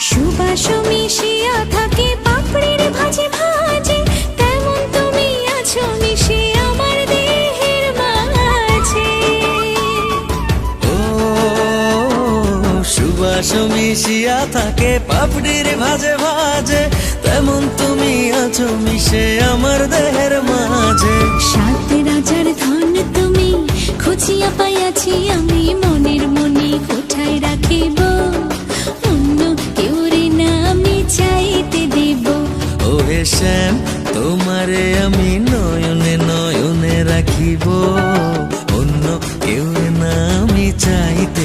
সুবাস মিশিয়া থাকে পাপড়ির ভাজে ভাজে। তেমন তুমি আছো মিশে আমার দেহের মাঝে। ও, সুবাস মিশিয়া থাকে পাপড়ির ভাজে ভাজে। তেমন তুমি আছো মিশে আমার দেহের মাঝে। হে শ্যাম তোমারে আমি নয়নে নয়নে রাখিব। অন্য কেউ না আমি চাইতে